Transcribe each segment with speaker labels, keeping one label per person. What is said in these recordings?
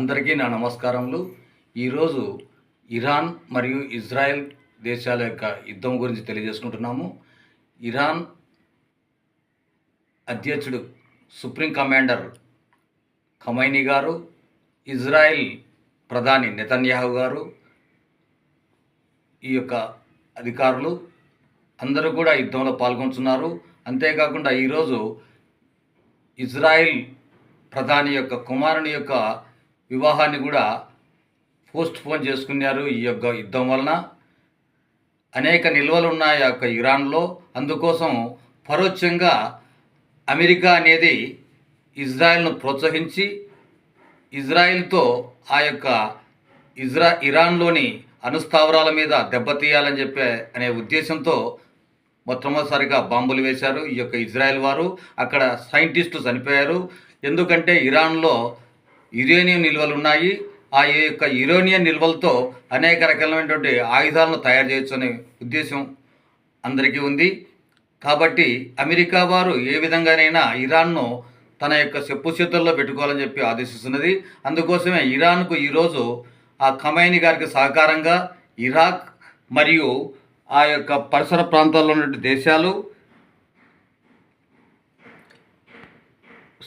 Speaker 1: అందరికీ నా నమస్కారములు. ఈరోజు ఇరాన్ మరియు ఇజ్రాయెల్ దేశాల యొక్క యుద్ధం గురించి తెలియజేసుకుంటున్నాము. ఇరాన్ అధ్యక్షుడు సుప్రీం కమాండర్ ఖమైనీ గారు ఇజ్రాయెల్ ప్రధాని నెతన్యాహు గారు ఈ యొక్క అధికారులు అందరూ కూడా యుద్ధంలో పాల్గొంటున్నారు. అంతేకాకుండా ఈరోజు ఇజ్రాయెల్ ప్రధాని యొక్క కుమారుని యొక్క వివాహాన్ని కూడా పోస్ట్ పోన్ చేసుకున్నారు ఈ యొక్క యుద్ధం వలన. అనేక నిల్వలు ఉన్నాయి ఆ యొక్క ఇరాన్లో. అందుకోసం పరోక్షంగా అమెరికా అనేది ఇజ్రాయెల్ను ప్రోత్సహించి ఇజ్రాయెల్తో ఆ యొక్క ఇజ్రా ఇరాన్లోని అణుస్థావరాల మీద దెబ్బతీయాలని చెప్పే అనే ఉద్దేశంతో మొట్టమొదటిసారిగా బాంబులు వేశారు ఈ యొక్క ఇజ్రాయెల్ వారు. అక్కడ సైంటిస్టు చనిపోయారు. ఎందుకంటే ఇరాన్లో యురేనియం నిల్వలు ఉన్నాయి. ఆ యొక్క యురేనియం నిల్వలతో అనేక రకాలైనటువంటి ఆయుధాలను తయారు చేయొచ్చు అనే ఉద్దేశం అందరికీ ఉంది. కాబట్టి అమెరికా వారు ఏ విధంగానైనా ఇరాన్ను తన యొక్క చెప్పు చేతుల్లో పెట్టుకోవాలని చెప్పి ఆదేశిస్తున్నది. అందుకోసమే ఇరాన్కు ఈరోజు ఆ ఖమైని గారికి సహకారంగా ఇరాక్ మరియు ఆ యొక్క పరిసర ప్రాంతాల్లో ఉన్నటువంటి దేశాలు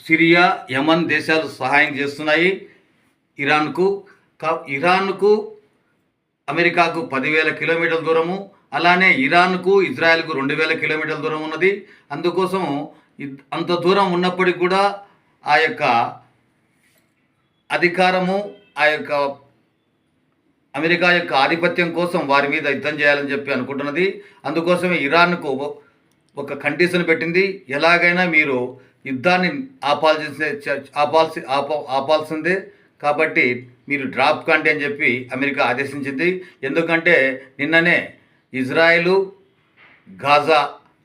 Speaker 1: సిరియా యమన్ దేశాలు సహాయం చేస్తున్నాయి. ఇరాన్కు ఇరాన్కు అమెరికాకు పదివేల కిలోమీటర్ల దూరము అలానే ఇరాన్కు ఇజ్రాయెల్కు రెండు వేల కిలోమీటర్ల దూరం ఉన్నది. అందుకోసం అంత దూరం ఉన్నప్పటికీ కూడా ఆ యొక్క అధికారము ఆ యొక్క అమెరికా యొక్క ఆధిపత్యం కోసం వారి మీద యుద్ధం చేయాలని చెప్పి అనుకుంటున్నది. అందుకోసమే ఇరాన్కు ఒక కండిషన్ పెట్టింది. ఎలాగైనా మీరు యుద్ధాన్ని ఆపాల్సి ఆపాల్సి ఆప ఆపాల్సిందే. కాబట్టి మీరు డ్రాప్ కండి అని చెప్పి అమెరికా ఆదేశించింది. ఎందుకంటే నిన్ననే ఇజ్రాయెలు గాజా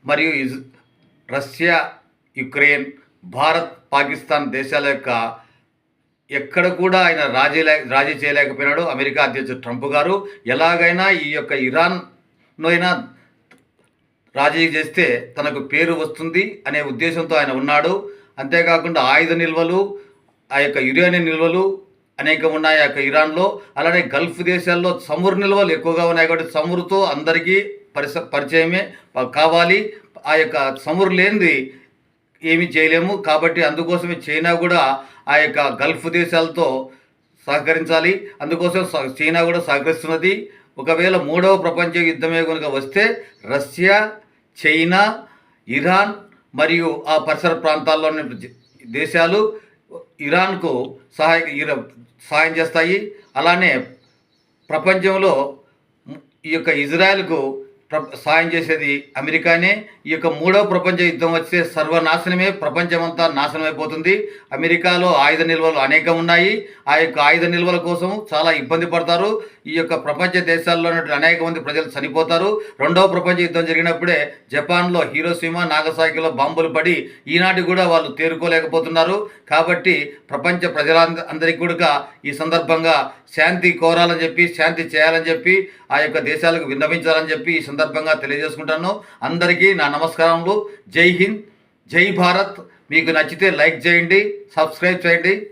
Speaker 1: మరియు ఇజ్ రష్యా యుక్రెయిన్ భారత్ పాకిస్తాన్ దేశాల యొక్క ఎక్కడ కూడా ఆయన రాజీ లే రాజీ చేయలేకపోయినాడు అమెరికా అధ్యక్షుడు ట్రంప్ గారు. ఎలాగైనా ఈ యొక్క ఇరాన్ అయినా రాజీ చేస్తే తనకు పేరు వస్తుంది అనే ఉద్దేశంతో ఆయన ఉన్నాడు. అంతేకాకుండా ఆయుధ నిల్వలు ఆ యొక్క యురేనియం నిల్వలు అనేక ఉన్నాయి ఆ యొక్క ఇరాన్లో. అలానే గల్ఫ్ దేశాల్లో చమురు నిల్వలు ఎక్కువగా ఉన్నాయి కాబట్టి చమురుతో అందరికీ పరిస పరిచయమే కావాలి. ఆ యొక్క చమురు లేనిది ఏమీ చేయలేము. కాబట్టి అందుకోసమే చైనా కూడా ఆ యొక్క గల్ఫ్ దేశాలతో సహకరించాలి. అందుకోసం చైనా కూడా సహకరిస్తున్నది. ఒకవేళ మూడవ ప్రపంచ యుద్ధమే కనుక వస్తే రష్యా చైనా ఇరాన్ మరియు ఆ పరిసర ప్రాంతాల్లోని దేశాలు ఇరాన్కు సహాయ సహాయం చేస్తాయి. అలానే ప్రపంచంలో ఈ యొక్క ఇజ్రాయెల్కు సాయం చేసేది అమెరికానే. ఈ యొక్క మూడవ ప్రపంచ యుద్ధం వచ్చే సర్వనాశనమే ప్రపంచమంతా నాశనం అయిపోతుంది అమెరికాలో ఆయుధ నిల్వలు అనేకం ఉన్నాయి ఆ యొక్క ఆయుధ నిల్వల కోసం చాలా ఇబ్బంది పడతారు. ఈ యొక్క ప్రపంచ దేశాల్లో అనేక మంది ప్రజలు చనిపోతారు. రెండవ ప్రపంచ యుద్ధం జరిగినప్పుడే జపాన్లో హీరోసీమా నాగసాకిలో బాంబులు పడి ఈనాటి కూడా వాళ్ళు తేరుకోలేకపోతున్నారు. కాబట్టి ప్రపంచ ప్రజలందరికీ అందరికీ కూడా ఈ సందర్భంగా శాంతి కోరాలని చెప్పి శాంతి చేయాలని చెప్పి ఆ యొక్క దేశాలకు విన్నవించాలని చెప్పి ఈ సందర్భంగా తెలియజేసుకుంటాను. అందరికీ నా నమస్కారములు. జై హింద్. జై భారత్. మీకు నచ్చితే లైక్ చేయండి సబ్స్క్రైబ్ చేయండి.